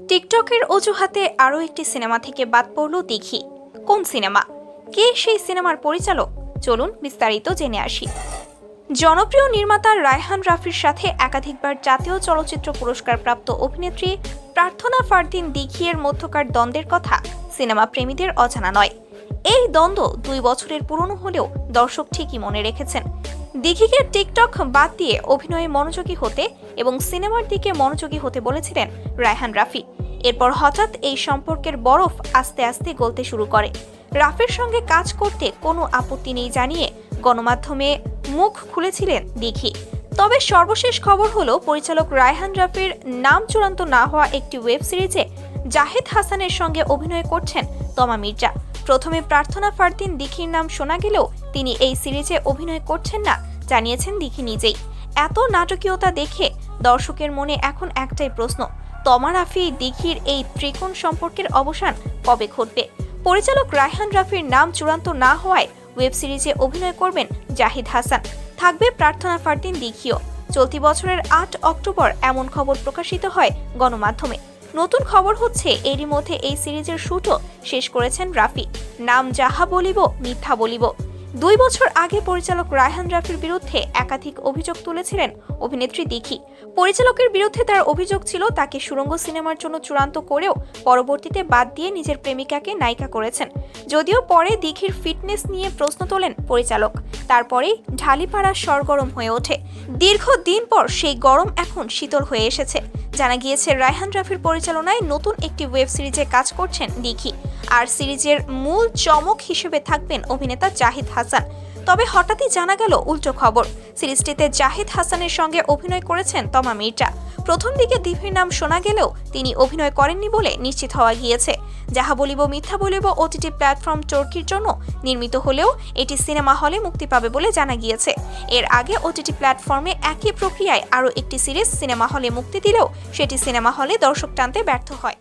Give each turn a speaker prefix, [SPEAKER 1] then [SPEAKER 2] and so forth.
[SPEAKER 1] টিকটকের অজুহাতে আরও একটি সিনেমা থেকে বাদ পড়ল দেখি কোন সিনেমা? কে সেই সিনেমার পরিচালক? চলুন বিস্তারিত জেনে আসি। জনপ্রিয় নির্মাতা রায়হান রাফির সাথে একাধিকবার জাতীয় চলচ্চিত্র পুরস্কার প্রাপ্ত অভিনেত্রী প্রার্থনা ফারদিন দিঘিয়ের মধ্যকার দ্বন্দ্বের কথা সিনেমা প্রেমীদের অজানা নয়। এই দ্বন্দ্ব দুই বছরের পুরনো হলেও দর্শক ঠিকই মনে রেখেছেন। দিঘিকে টিকটক বাদ দিয়ে অভিনয়ে মনোযোগী হতে এবং সিনেমার দিকে মনোযোগী হতে বলেছিলেন রায়হান রাফি। এরপর হঠাৎ এই সম্পর্কের বরফ আস্তে আস্তে গলতে শুরু করে। রাফির সঙ্গে কাজ করতে কোনো আপত্তি নেই জানিয়ে গণমাধ্যমে মুখ খুলেছিলেন দীঘি তবে সর্বশেষ খবর হলো, পরিচালক রায়হান রাফির নাম চূড়ান্ত না হওয়া একটি ওয়েব সিরিজে জাহেদ হাসানের সঙ্গে অভিনয় করছেন তমা মির্জা। প্রথমে প্রার্থনা ফারদিন দীঘির নাম শোনা গেলেও তিনি এই সিরিজে অভিনয় করছেন না। জানিয়েছেন দিঘি নিজেই। এত নাটকীয়তা দেখে দর্শকের মনে এখন একটাই প্রশ্ন, তমা রাফি দিঘির এই ত্রিকোণ সম্পর্কের অবসান কবে ঘটবে? পরিচালক রায়হান রাফির নাম চূড়ান্ত না হওয়ায় ওয়েব সিরিজে অভিনয় করবেন জাহিদ হাসান। থাকবে প্রার্থনা ফারদিন দিঘিও চলতি বছরের আট অক্টোবর এমন খবর প্রকাশিত হয় গণমাধ্যমে। নতুন খবর হচ্ছে, এরই মধ্যে এই সিরিজের শুটও শেষ করেছেন রাফি। নাম যাহা বলিব, মিথ্যা বলিব। দুই বছর আগে পরিচালক রায়হান রাফির বিরুদ্ধে একাধিক অভিযোগ তুলেছিলেন অভিনেত্রী দিঘি। পরিচালকের বিরুদ্ধে তার অভিযোগ ছিল তাকে সুরঙ্গ সিনেমার জন্য চূড়ান্ত করেও পরবর্তীতে বাদ দিয়ে নিজের প্রেমিকাকে নায়িকা করেছেন। যদিও পরে দিঘির ফিটনেস নিয়ে প্রশ্ন তোলেন পরিচালক। তারপরেই ঢালিপাড়া সরগরম হয়ে ওঠে। দীর্ঘ দিন পর সেই গরম এখন শীতল হয়ে এসেছে। জানা গিয়েছে, রায়হান রাফির পরিচালনায় নতুন একটি ওয়েব সিরিজে কাজ করছেন দিঘি আর সিরিজের মূল চমক হিসেবে থাকবেন অভিনেতা জাহিদ হাসান। তবে হঠাৎই জানা গেল উল্টো খবর, সিরিজটিতে জাহিদ হাসানের সঙ্গে অভিনয় করেছেন তমা মির্জা। প্রথম দিকে দিভির নাম শোনা গেলেও তিনি অভিনয় করেননি বলে নিশ্চিত হওয়া গিয়েছে। যাহা বলিব মিথ্যা বলিব ওটিটি প্ল্যাটফর্ম চর্কির জন্য নির্মিত হলেও এটি সিনেমা হলে মুক্তি পাবে বলে জানা গিয়েছে। এর আগে ওটিটি প্ল্যাটফর্মে একই প্রক্রিয়ায় আরও একটি সিরিজ সিনেমা হলে মুক্তি দিলেও সেটি সিনেমা হলে দর্শক টানতে ব্যর্থ হয়।